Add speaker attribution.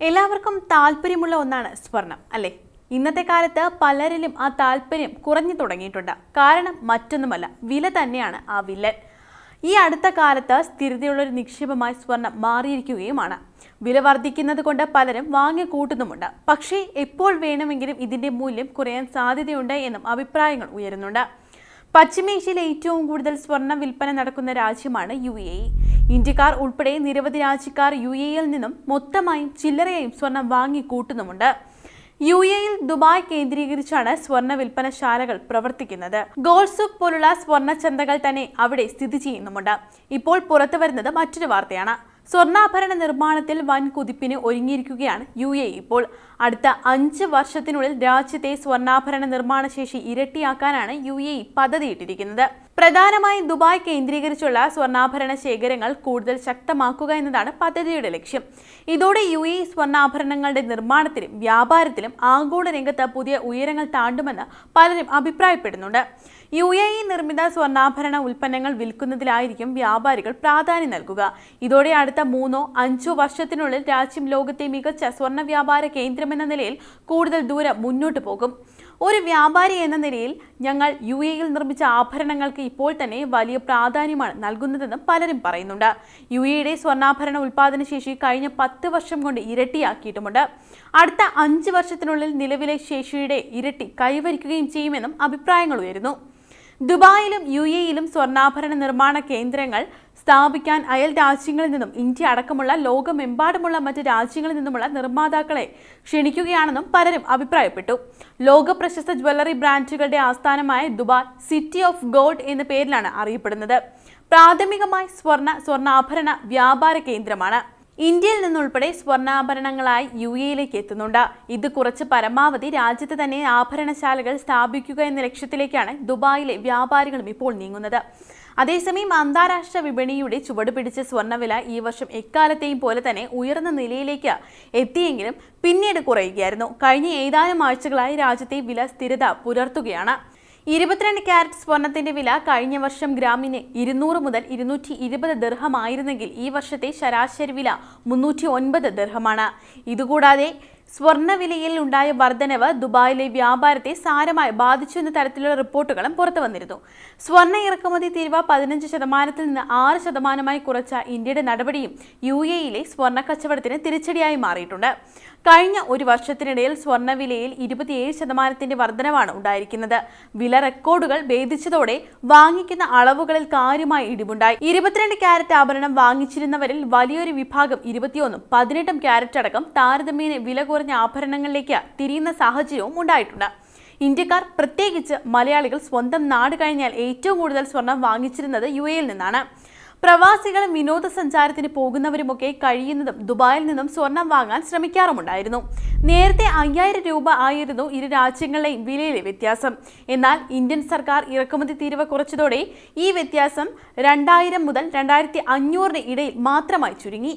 Speaker 1: എല്ലാവർക്കും താല്പര്യമുള്ള ഒന്നാണ് സ്വർണം അല്ലേ? ഇന്നത്തെ കാലത്ത് പലരിലും ആ താല്പര്യം കുറഞ്ഞു തുടങ്ങിയിട്ടുണ്ട്. കാരണം മറ്റൊന്നുമല്ല വില തന്നെയാണ് ആ വില്ലൻ. ഈ അടുത്ത കാലത്ത് സ്ഥിരതയുള്ള ഒരു നിക്ഷേപമായി സ്വർണം മാറിയിരിക്കുകയുമാണ്. വില വർദ്ധിക്കുന്നത് കൊണ്ട് പലരും വാങ്ങിക്കൂട്ടുന്നുമുണ്ട് പക്ഷേ എപ്പോൾ വേണമെങ്കിലും ഇതിന്റെ മൂല്യം കുറയാൻ സാധ്യതയുണ്ട് എന്നും അഭിപ്രായങ്ങൾ ഉയരുന്നുണ്ട്. പശ്ചിമേഷ്യയിൽ ഏറ്റവും കൂടുതൽ സ്വർണ വിൽപ്പന നടക്കുന്ന രാജ്യമാണ് യു എ ഇ. ഇന്ത്യക്കാർ ഉൾപ്പെടെ നിരവധി രാജ്യക്കാർ യു എ ഇയിൽ നിന്നും മൊത്തമായും ചില്ലറയായും സ്വർണം വാങ്ങിക്കൂട്ടുന്നുമുണ്ട് യു എയിൽ ദുബായ് കേന്ദ്രീകരിച്ചാണ് സ്വർണ വിൽപ്പനശാലകൾ പ്രവർത്തിക്കുന്നത്. ഗോൾസുഖ് പോലുള്ള സ്വർണ ചന്തകൾ തന്നെ അവിടെ സ്ഥിതി ചെയ്യുന്നുമുണ്ട്. ഇപ്പോൾ പുറത്തു വരുന്നത് മറ്റൊരു വാർത്തയാണ്. സ്വർണാഭരണ നിർമ്മാണത്തിൽ വൻ കുതിപ്പിന് ഒരുങ്ങിയിരിക്കുകയാണ് യു എ ഇപ്പോൾ അടുത്ത അഞ്ച് വർഷത്തിനുള്ളിൽ രാജ്യത്തെ സ്വർണാഭരണ നിർമ്മാണ ശേഷി ഇരട്ടിയാക്കാനാണ് യു എ പദ്ധതിയിട്ടിരിക്കുന്നത്. പ്രധാനമായും ദുബായ് കേന്ദ്രീകരിച്ചുള്ള സ്വർണാഭരണ ശേഖരങ്ങൾ കൂടുതൽ ശക്തമാക്കുക എന്നതാണ് പദ്ധതിയുടെ ലക്ഷ്യം. ഇതോടെ യു എ സ്വർണാഭരണങ്ങളുടെ നിർമ്മാണത്തിലും വ്യാപാരത്തിലും ആഗോള രംഗത്ത് പുതിയ ഉയരങ്ങൾ താണ്ടുമെന്ന് പലരും അഭിപ്രായപ്പെടുന്നുണ്ട്. യു എ ഇ നിർമ്മിത സ്വർണാഭരണ ഉൽപ്പന്നങ്ങൾ വിൽക്കുന്നതിലായിരിക്കും വ്യാപാരികൾ പ്രാധാന്യം നൽകുക. ഇതോടെ അടുത്ത മൂന്നോ അഞ്ചോ വർഷത്തിനുള്ളിൽ രാജ്യം ലോകത്തെ മികച്ച സ്വർണ വ്യാപാര കേന്ദ്രമെന്ന നിലയിൽ കൂടുതൽ ദൂരം മുന്നോട്ട് പോകും. ഒരു വ്യാപാരി എന്ന നിലയിൽ ഞങ്ങൾ യു എയിൽ നിർമ്മിച്ച ആഭരണങ്ങൾക്ക് ഇപ്പോൾ തന്നെ വലിയ പ്രാധാന്യമാണ് നൽകുന്നതെന്നും പലരും പറയുന്നുണ്ട്. യു എയുടെ സ്വർണാഭരണ ഉൽപ്പാദന ശേഷി കഴിഞ്ഞ പത്ത് വർഷം കൊണ്ട് ഇരട്ടിയാക്കിയിട്ടുമുണ്ട്. അടുത്ത അഞ്ച് വർഷത്തിനുള്ളിൽ നിലവിലെ ശേഷിയുടെ ഇരട്ടി കൈവരിക്കുകയും ചെയ്യുമെന്നും അഭിപ്രായങ്ങൾ ഉയരുന്നു. ദുബായിലും യു എയിലും സ്വർണാഭരണ നിർമ്മാണ കേന്ദ്രങ്ങൾ സ്ഥാപിക്കാൻ അയൽ രാജ്യങ്ങളിൽ നിന്നും ഇന്ത്യ അടക്കമുള്ള ലോകമെമ്പാടുമുള്ള മറ്റ് രാജ്യങ്ങളിൽ നിന്നുമുള്ള നിർമ്മാതാക്കളെ ക്ഷണിക്കുകയാണെന്നും പലരും അഭിപ്രായപ്പെട്ടു. ലോക പ്രശസ്ത ജ്വല്ലറി ബ്രാൻഡുകളുടെ ആസ്ഥാനമായ ദുബായ് സിറ്റി ഓഫ് ഗോഡ് എന്ന പേരിലാണ് അറിയപ്പെടുന്നത്. പ്രാഥമികമായി സ്വർണ സ്വർണാഭരണ വ്യാപാര കേന്ദ്രമാണ്. ഇന്ത്യയിൽ നിന്നുൾപ്പെടെ സ്വർണാഭരണങ്ങളായി യു എയിലേക്ക് എത്തുന്നുണ്ട്. ഇത് കുറച്ച് പരമാവധി രാജ്യത്ത് തന്നെ ആഭരണശാലകൾ സ്ഥാപിക്കുക എന്ന ലക്ഷ്യത്തിലേക്കാണ് ദുബായിലെ വ്യാപാരികളും ഇപ്പോൾ നീങ്ങുന്നത്. അതേസമയം അന്താരാഷ്ട്ര വിപണിയുടെ ചുവട് പിടിച്ച സ്വർണവില ഈ വർഷം എക്കാലത്തെയും പോലെ തന്നെ ഉയർന്ന നിലയിലേക്ക് എത്തിയെങ്കിലും പിന്നീട് കുറയുകയായിരുന്നു. കഴിഞ്ഞ ഏതാനും ആഴ്ചകളായി രാജ്യത്തെ വില സ്ഥിരത പുലർത്തുകയാണ്. ഇരുപത്തിരണ്ട് ക്യാരറ്റ് സ്വർണത്തിന്റെ വില കഴിഞ്ഞ വർഷം ഗ്രാമിന് ഇരുന്നൂറ് മുതൽ ഇരുന്നൂറ്റി ഇരുപത് ദർഹമായിരുന്നെങ്കിൽ ഈ വർഷത്തെ ശരാശരി വില മുന്നൂറ്റി ഒൻപത് ദർഹമാണ്. ഇതുകൂടാതെ സ്വർണവിലയിൽ ഉണ്ടായ വർധനവ് ദുബായിലെ വ്യാപാരത്തെ സാരമായി ബാധിച്ചു എന്ന തരത്തിലുള്ള റിപ്പോർട്ടുകളും പുറത്തു വന്നിരുന്നു. സ്വർണ ഇറക്കുമതി തീരുവ പതിനഞ്ച് ശതമാനത്തിൽ നിന്ന് ആറ് ശതമാനമായി കുറച്ച ഇന്ത്യയുടെ നടപടിയും യു എയിലെ സ്വർണ കച്ചവടത്തിന് തിരിച്ചടിയായി മാറിയിട്ടുണ്ട്. കഴിഞ്ഞ ഒരു വർഷത്തിനിടയിൽ സ്വർണവിലയിൽ ഇരുപത്തിയേഴ് ശതമാനത്തിന്റെ വർധനവാണ് ഉണ്ടായിരിക്കുന്നത്. വില റെക്കോർഡുകൾ ഭേദിച്ചതോടെ വാങ്ങിക്കുന്ന അളവുകളിൽ കാര്യമായ ഇടിവുണ്ടായി. ഇരുപത്തിരണ്ട് ക്യാരറ്റ് ആഭരണം വാങ്ങിച്ചിരുന്നവരിൽ വലിയൊരു വിഭാഗം ഇരുപത്തിയൊന്നും പതിനെട്ടും ക്യാരറ്റ് അടക്കം താരതമ്യേന വില കുറഞ്ഞ ആഭരണങ്ങളിലേക്ക് തിരിയുന്ന സാഹചര്യവും ഉണ്ടായിട്ടുണ്ട്. ഇന്ത്യക്കാർ പ്രത്യേകിച്ച് മലയാളികൾ സ്വന്തം നാട് കഴിഞ്ഞാൽ ഏറ്റവും കൂടുതൽ സ്വർണം വാങ്ങിച്ചിരുന്നത് യു എയിൽ നിന്നാണ്. പ്രവാസികളും വിനോദസഞ്ചാരത്തിന് പോകുന്നവരുമൊക്കെ കഴിയുന്നതും ദുബായിൽ നിന്നും സ്വർണം വാങ്ങാൻ ശ്രമിക്കാറുമുണ്ടായിരുന്നു. നേരത്തെ അയ്യായിരം രൂപ ആയിരുന്നു ഇരു രാജ്യങ്ങളിലെയും വിലയിലെ വ്യത്യാസം. എന്നാൽ ഇന്ത്യൻ സർക്കാർ ഇറക്കുമതി തീരുവ കുറച്ചതോടെ ഈ വ്യത്യാസം രണ്ടായിരം മുതൽ രണ്ടായിരത്തി അഞ്ഞൂറിന് ഇടയിൽ മാത്രമായി ചുരുങ്ങി.